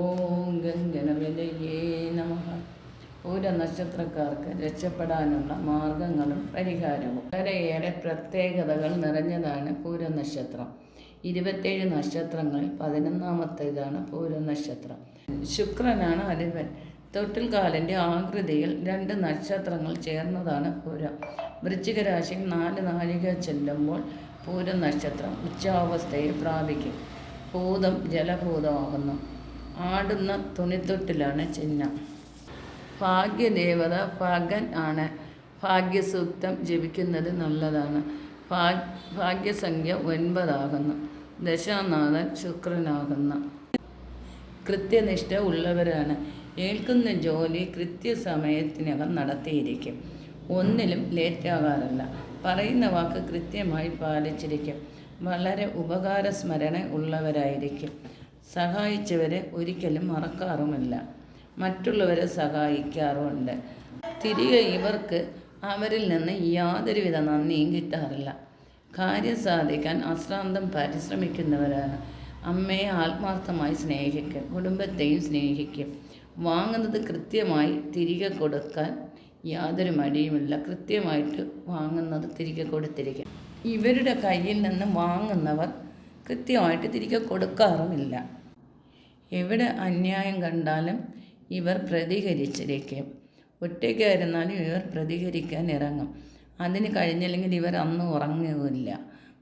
ഓം ഗംഗണപതയേ നമ. പൂര നക്ഷത്രക്കാർക്ക് രക്ഷപ്പെടാനുള്ള മാർഗങ്ങളും പരിഹാരവും. വളരെയേറെ പ്രത്യേകതകൾ നിറഞ്ഞതാണ് പൂര നക്ഷത്രം ഇരുപത്തേഴ് നക്ഷത്രങ്ങളിൽ പതിനൊന്നാമത്തേതാണ് പൂര നക്ഷത്രം ശുക്രനാണ് അധിപൻ. തൊട്ടിൽകാലിന്റെ ആകൃതിയിൽ രണ്ട് നക്ഷത്രങ്ങൾ ചേർന്നതാണ് പൂരം. വൃശ്ചിക രാശിയിൽ നാല് നാഴിക ചെല്ലുമ്പോൾ പൂര നക്ഷത്രം ഉച്ചാവസ്ഥയെ പ്രാപിക്കും. ഭൂതം ജലഭൂതമാകുന്നു. ആടുന്ന തുണിത്തൊട്ടിലാണ് ചിഹ്നം. ഭാഗ്യദേവത പകൻ ആണ്. ഭാഗ്യസൂക്തം ജപിക്കുന്നത് നല്ലതാണ്. ഭാഗ് ഭാഗ്യസംഖ്യ ഒൻപതാകുന്നു. ദശാനാഥൻ ശുക്രനാകുന്നു. കൃത്യനിഷ്ഠ ഉള്ളവരാണ്. ഏൽക്കുന്ന ജോലി കൃത്യസമയത്തിനകം നടത്തിയിരിക്കും. ഒന്നിലും ലേറ്റാകാറില്ല. പറയുന്ന വാക്ക് കൃത്യമായി പാലിച്ചിരിക്കും. വളരെ ഉപകാര സ്മരണ ഉള്ളവരായിരിക്കും. സഹായിച്ചവരെ ഒരിക്കലും മറക്കാറുമില്ല. മറ്റുള്ളവരെ സഹായിക്കാറുമുണ്ട്. തിരികെ ഇവർക്ക് അവരിൽ നിന്ന് യാതൊരുവിധ നന്ദിയും കിട്ടാറില്ല. കാര്യം സാധിക്കാൻ അശ്രാന്തം പരിശ്രമിക്കുന്നവരാണ്. അമ്മയെ ആത്മാർത്ഥമായി സ്നേഹിക്കും കുടുംബത്തെയും സ്നേഹിക്കും. വാങ്ങുന്നത് കൃത്യമായി തിരികെ കൊടുക്കാൻ യാതൊരു മടിയുമില്ല. കൃത്യമായിട്ട് വാങ്ങുന്നത് തിരികെ കൊടുത്തിരിക്കും. ഇവരുടെ കയ്യിൽ നിന്ന് വാങ്ങുന്നവർ കൃത്യമായിട്ട് തിരികെ കൊടുക്കാറുമില്ല. എവിടെ അന്യായം കണ്ടാലും ഇവർ പ്രതികരിച്ചിരിക്കും. ഒറ്റയ്ക്കായിരുന്നാലും ഇവർ പ്രതികരിക്കാൻ ഇറങ്ങും. അതിന് കഴിഞ്ഞില്ലെങ്കിൽ ഇവർ അന്ന് ഉറങ്ങുകയില്ല.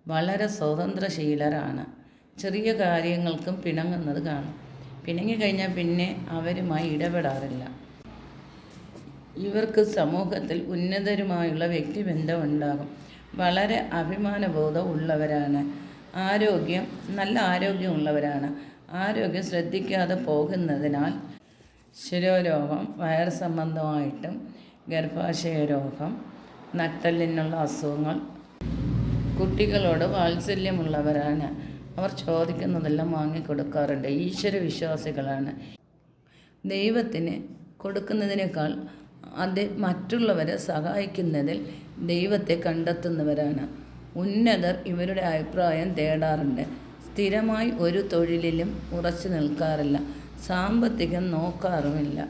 വളരെ സ്വതന്ത്രശീലരാണ്. ചെറിയ കാര്യങ്ങൾക്കും പിണങ്ങുന്നത് കാണും. പിണങ്ങി കഴിഞ്ഞാൽ പിന്നെ അവരുമായി ഇടപെടാറില്ല. ഇവർക്ക് സമൂഹത്തിൽ ഉന്നതരുമായുള്ള വ്യക്തിബന്ധം ഉണ്ടാകും. വളരെ അഭിമാനബോധം ഉള്ളവരാണ്. ആരോഗ്യം നല്ല ആരോഗ്യമുള്ളവരാണ്. ആരോഗ്യം ശ്രദ്ധിക്കാതെ പോകുന്നതിനാൽ ശിരോരോഗം വയർ സംബന്ധമായിട്ടും ഗർഭാശയ രോഗം നട്ടലിനുള്ള അസുഖങ്ങൾ കുട്ടികളോട് വാത്സല്യമുള്ളവരാണ്. അവർ ചോദിക്കുന്നതെല്ലാം വാങ്ങിക്കൊടുക്കാറുണ്ട്. ഈശ്വര വിശ്വാസികളാണ് ദൈവത്തിന് കൊടുക്കുന്നതിനേക്കാൾ അത് മറ്റുള്ളവരെ സഹായിക്കുന്നതിൽ ദൈവത്തെ കണ്ടെത്തുന്നവരാണ്. ഉന്നതർ ഇവരുടെ അഭിപ്രായം തേടാറുണ്ട്. സ്ഥിരമായി ഒരു തൊഴിലിലും ഉറച്ചു നിൽക്കാറില്ല. സാമ്പത്തികം നോക്കാറുമില്ല.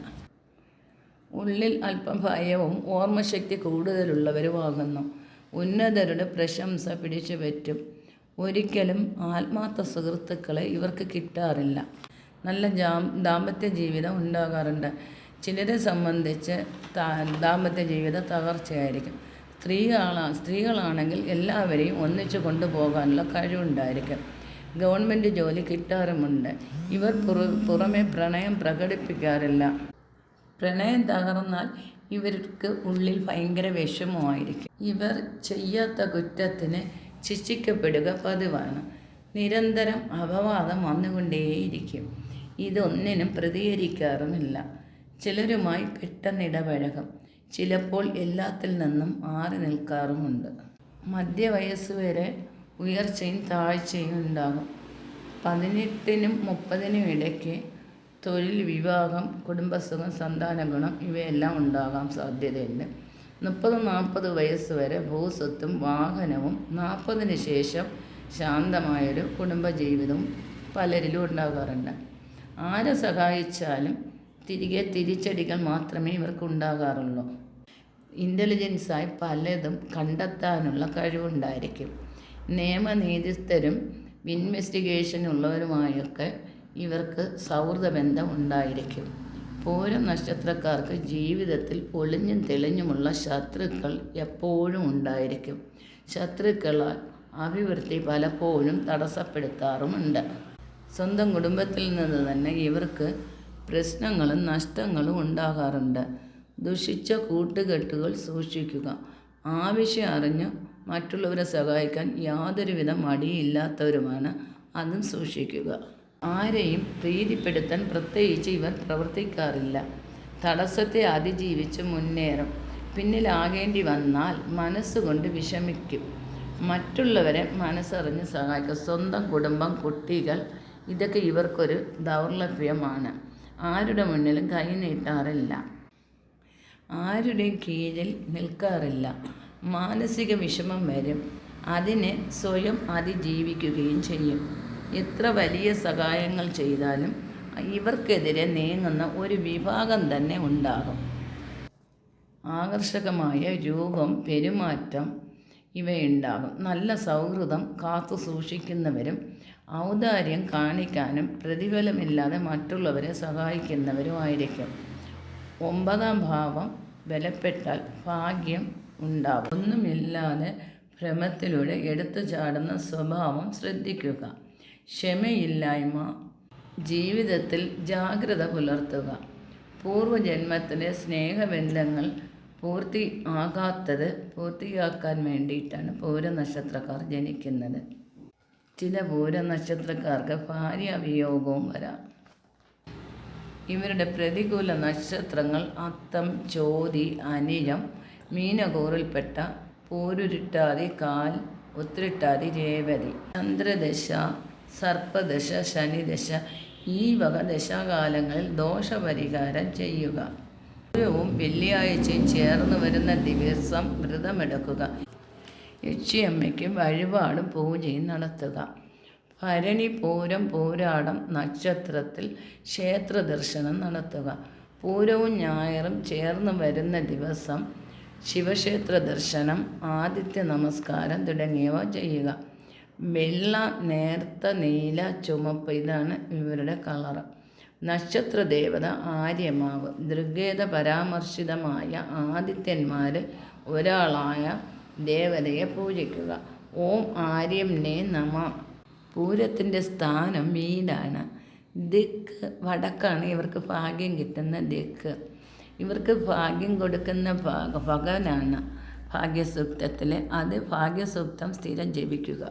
ഉള്ളിൽ അല്പം ഭയവും ഓർമ്മശക്തി കൂടുതലുള്ളവരുമാകുന്നു ഉന്നതരുടെ പ്രശംസ പിടിച്ചു പറ്റും. ഒരിക്കലും ആത്മാർത്ഥ സുഹൃത്തുക്കളെ ഇവർക്ക് കിട്ടാറില്ല. നല്ല ദാമ്പത്യ ജീവിതം ഉണ്ടാകാറുണ്ട്. ചിലരെ സംബന്ധിച്ച് ദാമ്പത്യ ജീവിതം തകർച്ചയായിരിക്കും. സ്ത്രീകളാ സ്ത്രീകളാണെങ്കിൽ എല്ലാവരെയും ഒന്നിച്ചു കൊണ്ടുപോകാനുള്ള കഴിവുണ്ടായിരിക്കും. ഗവൺമെന്റ് ജോലി കിട്ടാറുമുണ്ട്. ഇവർ പുറ പുറമെ പ്രണയം പ്രകടിപ്പിക്കാറില്ല. പ്രണയം തകർന്നാൽ ഇവർക്ക് ഉള്ളിൽ ഭയങ്കര വിഷമമായിരിക്കും. ഇവർ ചെയ്യാത്ത കുറ്റത്തിന് ശിക്ഷിക്കപ്പെടുക പതിവാണ്. നിരന്തരം അപവാദം വന്നുകൊണ്ടേയിരിക്കും. ഇതൊന്നിനും പ്രതികരിക്കാറുമില്ല. ചിലരുമായി പെട്ടെന്ന് ഇടപഴകും ചിലപ്പോൾ എല്ലാത്തിൽ നിന്നും മാറി നിൽക്കാറുമുണ്ട്. മധ്യവയസ്സ് വരെ ഉയർച്ചയും താഴ്ചയും ഉണ്ടാകും. പതിനെട്ടിനും മുപ്പതിനും ഇടയ്ക്ക് തൊഴിൽ വിവാഹം കുടുംബസുഖം സന്താന ഗുണം ഇവയെല്ലാം ഉണ്ടാകാൻ സാധ്യതയുണ്ട്. മുപ്പത് നാൽപ്പത് വയസ്സ് വരെ ഭൂസ്വത്തും വാഹനവും നാൽപ്പതിന് ശേഷം ശാന്തമായൊരു കുടുംബജീവിതവും പലരിലും ഉണ്ടാകാറുണ്ട്. ആരെ സഹായിച്ചാലും തിരികെ തിരിച്ചടികൾ മാത്രമേ ഇവർക്ക് ഉണ്ടാകാറുള്ളൂ ഇന്റലിജൻസായി പലതും കണ്ടെത്താനുള്ള കഴിവുണ്ടായിരിക്കും. നിയമനീതിസ്ഥരും ഇൻവെസ്റ്റിഗേഷൻ ഉള്ളവരുമായൊക്കെ ഇവർക്ക് സൗഹൃദ ബന്ധം ഉണ്ടായിരിക്കും. പൂരം നക്ഷത്രക്കാർക്ക് ജീവിതത്തിൽ ഒളിഞ്ഞും തെളിഞ്ഞുമുള്ള ശത്രുക്കൾ എപ്പോഴും ഉണ്ടായിരിക്കും. ശത്രുക്കളാൽ അഭിവൃദ്ധി പലപ്പോഴും തടസ്സപ്പെടുത്താറുമുണ്ട്. സ്വന്തം കുടുംബത്തിൽ നിന്ന് തന്നെ ഇവർക്ക് പ്രശ്നങ്ങളും നഷ്ടങ്ങളും ഉണ്ടാകാറുണ്ട്. ദുഷിച്ച കൂട്ടുകെട്ടുകൾ സൂക്ഷിക്കുക. ആവശ്യം അറിഞ്ഞ് മറ്റുള്ളവരെ സഹായിക്കാൻ യാതൊരുവിധ മടിയില്ലാത്തവരുമാണ്. അതും സൂക്ഷിക്കുക. ആരെയും പ്രീതിപ്പെടുത്താൻ പ്രത്യേകിച്ച് ഇവർ പ്രവർത്തിക്കാറില്ല. തടസ്സത്തെ അതിജീവിച്ച് മുന്നേറും. പിന്നിലാകേണ്ടി വന്നാൽ മനസ്സുകൊണ്ട് വിഷമിക്കും. മറ്റുള്ളവരെ മനസ്സറിഞ്ഞ് സഹായിക്കുക. സ്വന്തം കുടുംബം കുട്ടികൾ ഇതൊക്കെ ഇവർക്കൊരു ദൗർലഭ്യമാണ്. ആരുടെ മുന്നിലും കൈ നീട്ടാറില്ല ആരുടെയും കീഴിൽ നിൽക്കാറില്ല. മാനസിക വിഷമം വരും. അതിനെ സ്വയം അതിജീവിക്കുകയും ചെയ്യും. എത്ര വലിയ സഹായങ്ങൾ ചെയ്താലും ഇവർക്കെതിരെ നീങ്ങുന്ന ഒരു വിഭാഗം തന്നെ ഉണ്ടാകും. ആകർഷകമായ രൂപം പെരുമാറ്റം ഇവയുണ്ടാകും. നല്ല സൗഹൃദം കാത്തു സൂക്ഷിക്കുന്നവരും ഔദാര്യം കാണിക്കാനും പ്രതിഫലമില്ലാതെ മറ്റുള്ളവരെ സഹായിക്കുന്നവരുമായിരിക്കും. ഒമ്പതാം ഭാവം ബലപ്പെട്ടാൽ ഭാഗ്യം ഉണ്ടാവും. ഒന്നുമില്ലാതെ ഭ്രമത്തിലൂടെ എടുത്തു ചാടുന്ന സ്വഭാവം ശ്രദ്ധിക്കുക. ക്ഷമയില്ലായ്മ ജീവിതത്തിൽ ജാഗ്രത പുലർത്തുക. പൂർവജന്മത്തിലെ സ്നേഹബന്ധങ്ങൾ പൂർത്തി ആകാത്തത് പൂർത്തിയാക്കാൻ വേണ്ടിയിട്ടാണ് പൂരനക്ഷത്രക്കാർ ജനിക്കുന്നത്. ചില പൂരനക്ഷത്രക്കാർക്ക് ഭാര്യാവിയോഗവും വരാം. ഇവരുടെ പ്രതികൂല നക്ഷത്രങ്ങൾ അത്തം ചോതി അനിഴം മീനകൂറിൽപ്പെട്ട പൂരുരുട്ടാതി കാൽ ഒത്തിരിട്ടാതി രേവതി ചന്ദ്രദശ സർപ്പദശ ശനിദശ ഈ വക ദശാകാലങ്ങളിൽ ദോഷപരിഹാരം ചെയ്യുക. ഗുരുവും വെള്ളിയാഴ്ചയും ചേർന്ന് വരുന്ന ദിവസം വ്രതമെടുക്കുക. യക്ഷിയമ്മയ്ക്ക് വഴിപാടും പൂജയും നടത്തുക. ഭരണി പൂരം പൂരാടം നക്ഷത്രത്തിൽ ക്ഷേത്ര ദർശനം നടത്തുക. പൂരവും ഞായറും ചേർന്ന് വരുന്ന ദിവസം ശിവക്ഷേത്ര ദർശനം ആദിത്യ നമസ്കാരം തുടങ്ങിയവ ചെയ്യുക. വെള്ള നേർത്ത നീല ചുമപ്പ് ഇതാണ് ഇവരുടെ കളറ് നക്ഷത്ര ദേവത ആര്യമാവ് ദൃഗേത പരാമർശിതമായ ആദിത്യന്മാരിൽ ഒരാളായ ദേവതയെ പൂജിക്കുക. ഓം ആര്യം നേ നമ. പൂരത്തിന്റെ സ്ഥാനം വീടാണ് ദിക്ക് വടക്കാണ് ഇവർക്ക് ഭാഗ്യം കിട്ടുന്ന ദിക്ക്. ഇവർക്ക് ഭാഗ്യം കൊടുക്കുന്ന ഭാഗ ഭഗവാനാണ് ഭാഗ്യസൂക്തത്തിൽ അത് ഭാഗ്യസൂക്തം സ്ഥിരം ജപിക്കുക.